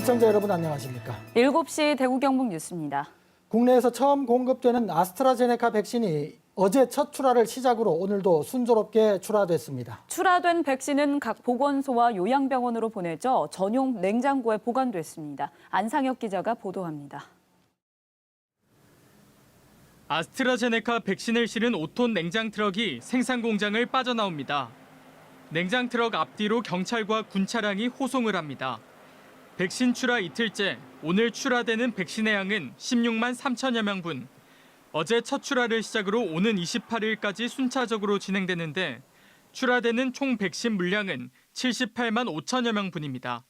시청자 여러분 안녕하십니까? 7시 대구 경북 뉴스입니다. 국내에서 처음 공급되는 아스트라제네카 백신이 어제 첫 출하를 시작으로 오늘도 순조롭게 출하됐습니다. 출하된 백신은 각 보건소와 요양병원으로 보내져 전용 냉장고에 보관됐습니다. 안상혁 기자가 보도합니다. 아스트라제네카 백신을 실은 5톤 냉장 트럭이 생산 공장을 빠져나옵니다. 냉장 트럭 앞뒤로 경찰과 군 차량이 호송을 합니다. 백신 출하 이틀째 오늘 출하되는 백신의 양은 16만 3천여 명분. 어제 첫 출하를 시작으로 오는 28일까지 순차적으로 진행되는데 출하되는 총 백신 물량은 78만 5천여 명분입니다.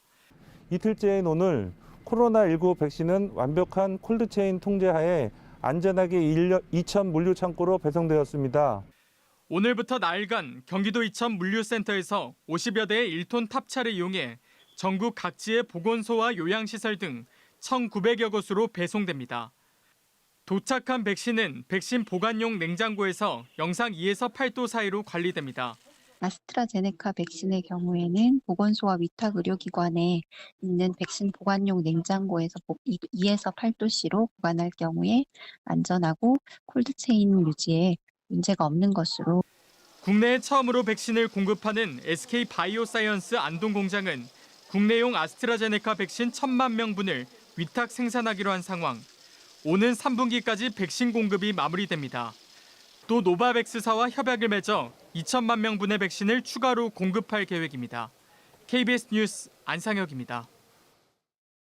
이틀째인 오늘 코로나19 백신은 완벽한 콜드체인 통제하에 안전하게 2천 물류 창고로 배송되었습니다. 오늘부터 나흘간 경기도 이천 물류센터에서 50여 대의 1톤 탑차를 이용해 전국 각지의 보건소와 요양시설 등 1,900여 곳으로 배송됩니다. 도착한 백신은 백신 보관용 냉장고에서 영상 2에서 8도 사이로 관리됩니다. 아스트라제네카 백신의 경우에는 보건소와 위탁 의료기관에 있는 백신 보관용 냉장고에서 2에서 8도씨로 보관할 경우에 안전하고 콜드체인 유지에 문제가 없는 것으로 국내에 처음으로 백신을 공급하는 SK 바이오사이언스 안동 공장은 국내용 아스트라제네카 백신 1천만 명분을 위탁 생산하기로 한 상황. 오는 3분기까지 백신 공급이 마무리됩니다. 또 노바백스사와 협약을 맺어 2천만 명분의 백신을 추가로 공급할 계획입니다. KBS 뉴스 안상혁입니다.